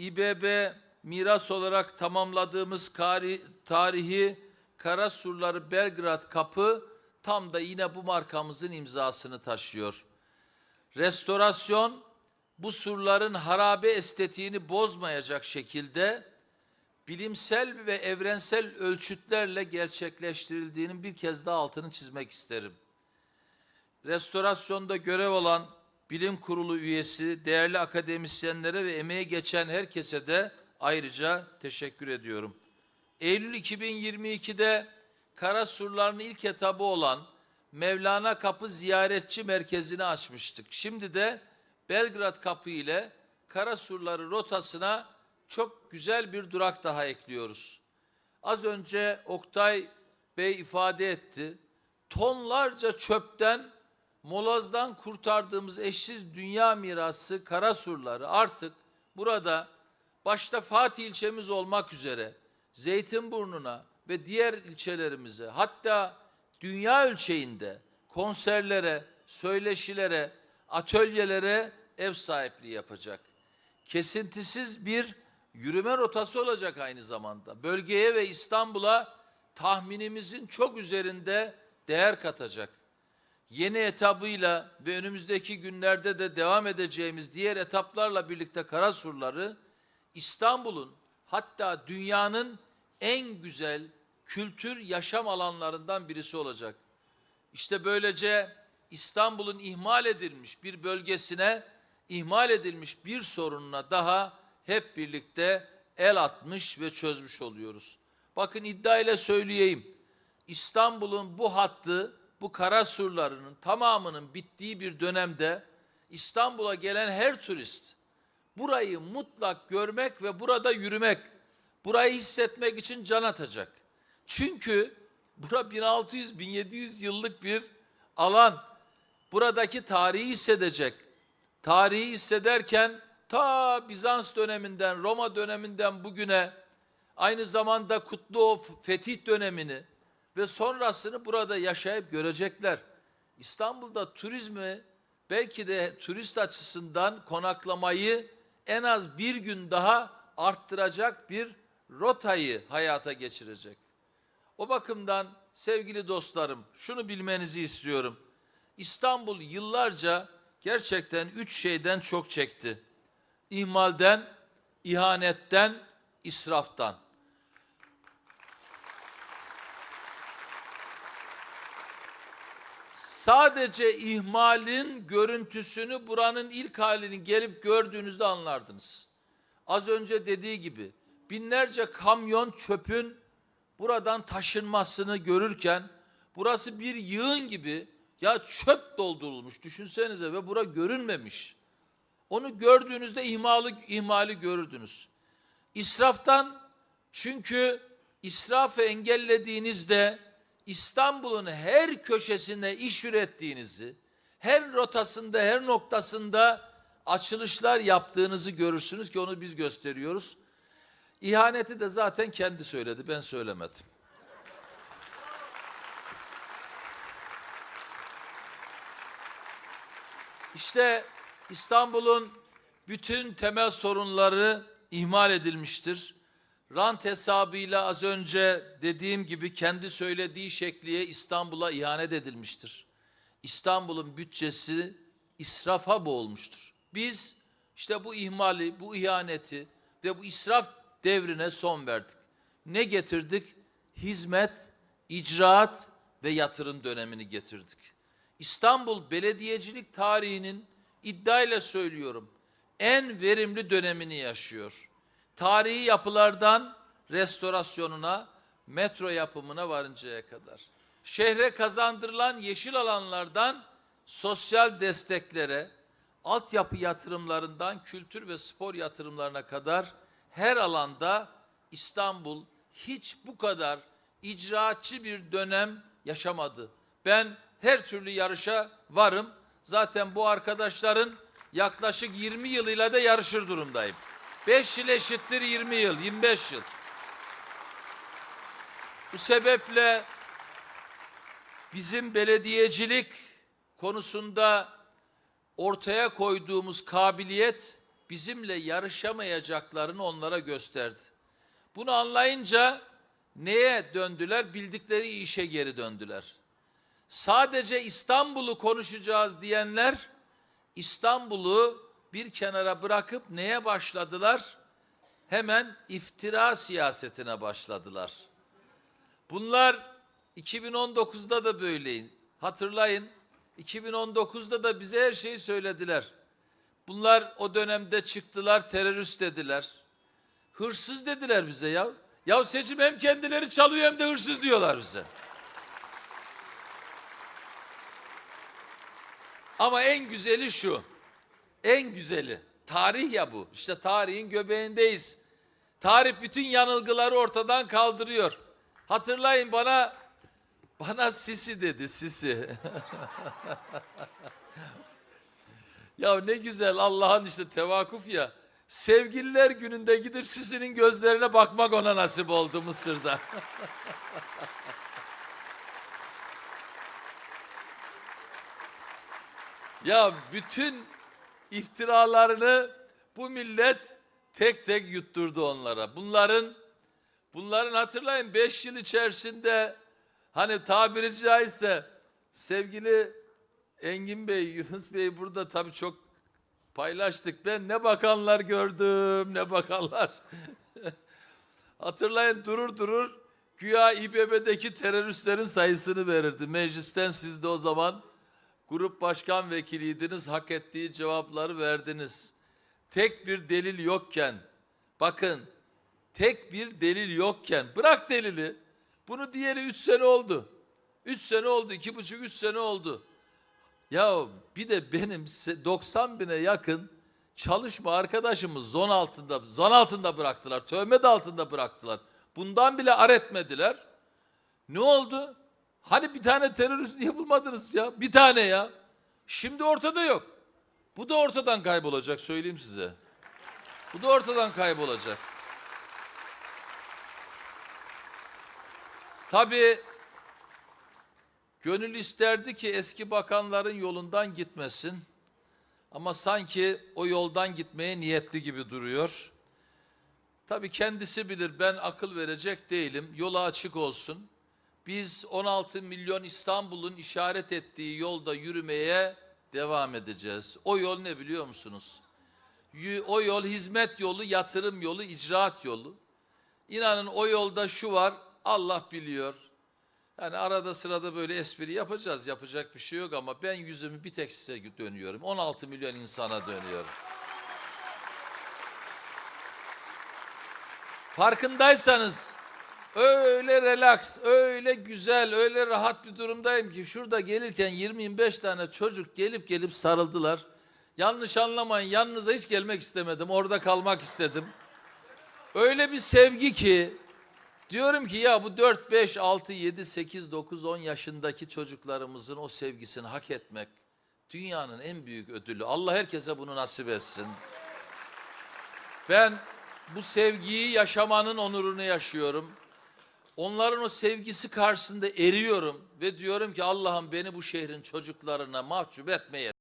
İBB miras olarak tamamladığımız tarihi Karasurları Belgrad Kapı tam da yine bu markamızın imzasını taşıyor. Restorasyon bu surların harabe estetiğini bozmayacak şekilde bilimsel ve evrensel ölçütlerle gerçekleştirildiğinin bir kez daha altını çizmek isterim. Restorasyonda görev alan bilim kurulu üyesi, değerli akademisyenlere ve emeği geçen herkese de ayrıca teşekkür ediyorum. Eylül 2022'de Karasurların ilk etabı olan Mevlana Kapı Ziyaretçi Merkezi'ni açmıştık. Şimdi de Belgrad Kapı ile Karasurları rotasına çok güzel bir durak daha ekliyoruz. Az önce Oktay Bey ifade etti. Tonlarca çöpten, molazdan kurtardığımız eşsiz dünya mirası Karasurları artık burada başta Fatih ilçemiz olmak üzere Zeytinburnu'na ve diğer ilçelerimize hatta dünya ölçeğinde konserlere, söyleşilere, atölyelere ev sahipliği yapacak. Kesintisiz bir yürüme rotası olacak aynı zamanda. Bölgeye ve İstanbul'a tahminimizin çok üzerinde değer katacak. Yeni etabıyla ve önümüzdeki günlerde de devam edeceğimiz diğer etaplarla birlikte Karasurları İstanbul'un hatta dünyanın en güzel kültür yaşam alanlarından birisi olacak. İşte böylece İstanbul'un ihmal edilmiş bir bölgesine, ihmal edilmiş bir sorununa daha hep birlikte el atmış ve çözmüş oluyoruz. Bakın iddia ile söyleyeyim. İstanbul'un bu hattı, bu kara surlarının tamamının bittiği bir dönemde İstanbul'a gelen her turist burayı mutlak görmek ve burada yürümek, burayı hissetmek için can atacak. Çünkü bura 1600-1700 yıllık bir alan. Buradaki tarihi hissedecek. Tarihi hissederken ta Bizans döneminden, Roma döneminden bugüne aynı zamanda kutlu o fetih dönemini ve sonrasını burada yaşayıp görecekler. İstanbul'da turizmi belki de turist açısından konaklamayı en az bir gün daha arttıracak bir rotayı hayata geçirecek. O bakımdan sevgili dostlarım şunu bilmenizi istiyorum. İstanbul yıllarca gerçekten üç şeyden çok çekti. İhmalden, ihanetten, israftan. Sadece ihmalin görüntüsünü buranın ilk halini gelip gördüğünüzde anlardınız. Az önce dediği gibi binlerce kamyon çöpün buradan taşınmasını görürken burası bir yığın gibi ya çöp doldurulmuş düşünsenize ve bura görünmemiş. Onu gördüğünüzde ihmali, ihmali görürdünüz. İsraftan çünkü israfı engellediğinizde İstanbul'un her köşesinde iş ürettiğinizi, her rotasında, her noktasında açılışlar yaptığınızı görürsünüz ki onu biz gösteriyoruz. İhaneti de zaten kendi söyledi, ben söylemedim. İşte İstanbul'un bütün temel sorunları ihmal edilmiştir. Rant hesabıyla az önce dediğim gibi kendi söylediği şekliye İstanbul'a ihanet edilmiştir. İstanbul'un bütçesi israfa boğulmuştur. Biz işte bu ihmali, bu ihaneti ve bu israf devrine son verdik. Ne getirdik? Hizmet, icraat ve yatırım dönemini getirdik. İstanbul belediyecilik tarihinin iddiayla söylüyorum en verimli dönemini yaşıyor. Tarihi yapılardan restorasyonuna, metro yapımına varıncaya kadar. Şehre kazandırılan yeşil alanlardan sosyal desteklere, altyapı yatırımlarından kültür ve spor yatırımlarına kadar her alanda İstanbul hiç bu kadar icraatçı bir dönem yaşamadı. Ben her türlü yarışa varım. Zaten bu arkadaşların yaklaşık 20 yılıyla da yarışır durumdayım. 5 yıl eşittir 20 yıl, 25 yıl. Bu sebeple bizim belediyecilik konusunda ortaya koyduğumuz kabiliyet bizimle yarışamayacaklarını onlara gösterdi. Bunu anlayınca neye döndüler? Bildikleri işe geri döndüler. Sadece İstanbul'u konuşacağız diyenler İstanbul'u bir kenara bırakıp neye başladılar? Hemen iftira siyasetine başladılar. Bunlar 2019'da da böyleyin. Hatırlayın 2019'da da bize her şeyi söylediler. Bunlar o dönemde çıktılar terörist dediler. Hırsız dediler bize ya. Ya seçim hem kendileri çalıyor hem de hırsız diyorlar bize. Ama en güzeli şu. En güzeli. Tarih ya bu. İşte tarihin göbeğindeyiz. Tarih bütün yanılgıları ortadan kaldırıyor. Hatırlayın bana bana sisi dedi sisi. ya ne güzel Allah'ın işte tevakuf ya. Sevgililer gününde gidip sisinin gözlerine bakmak ona nasip oldu Mısır'da. Ya bütün iftiralarını bu millet tek tek yutturdu onlara. Bunların bunların hatırlayın 5 yıl içerisinde hani tabiri caizse sevgili Engin Bey, Yunus Bey burada tabii çok paylaştık. Ben ne bakanlar gördüm, ne bakanlar. Hatırlayın durur durur güya İBB'deki teröristlerin sayısını verirdi. Meclisten siz de o zaman grup başkan vekiliydiniz, hak ettiği cevapları verdiniz. Tek bir delil yokken, bakın tek bir delil yokken, bırak delili, bunu diğeri üç sene oldu. Üç sene oldu, iki buçuk, üç sene oldu. Ya bir de benim se- 90 bine yakın çalışma arkadaşımız zon altında, zon altında bıraktılar, töhmet altında bıraktılar. Bundan bile ar etmediler. Ne oldu? Hani bir tane terörist niye bulmadınız ya? Bir tane ya. Şimdi ortada yok. Bu da ortadan kaybolacak söyleyeyim size. Bu da ortadan kaybolacak. Tabii gönül isterdi ki eski bakanların yolundan gitmesin. Ama sanki o yoldan gitmeye niyetli gibi duruyor. Tabii kendisi bilir ben akıl verecek değilim. Yolu açık olsun. Biz 16 milyon İstanbul'un işaret ettiği yolda yürümeye devam edeceğiz. O yol ne biliyor musunuz? O yol hizmet yolu, yatırım yolu, icraat yolu. İnanın o yolda şu var, Allah biliyor. Yani arada sırada böyle espri yapacağız, yapacak bir şey yok ama ben yüzümü bir tek size dönüyorum. 16 milyon insana dönüyorum. Farkındaysanız öyle relax, öyle güzel, öyle rahat bir durumdayım ki şurada gelirken 20-25 tane çocuk gelip gelip sarıldılar. Yanlış anlamayın yanınıza hiç gelmek istemedim. Orada kalmak istedim. Öyle bir sevgi ki diyorum ki ya bu 4, 5, 6, 7, 8, 9, 10 yaşındaki çocuklarımızın o sevgisini hak etmek dünyanın en büyük ödülü. Allah herkese bunu nasip etsin. Ben bu sevgiyi yaşamanın onurunu yaşıyorum. Onların o sevgisi karşısında eriyorum ve diyorum ki Allah'ım beni bu şehrin çocuklarına mahcup etmeye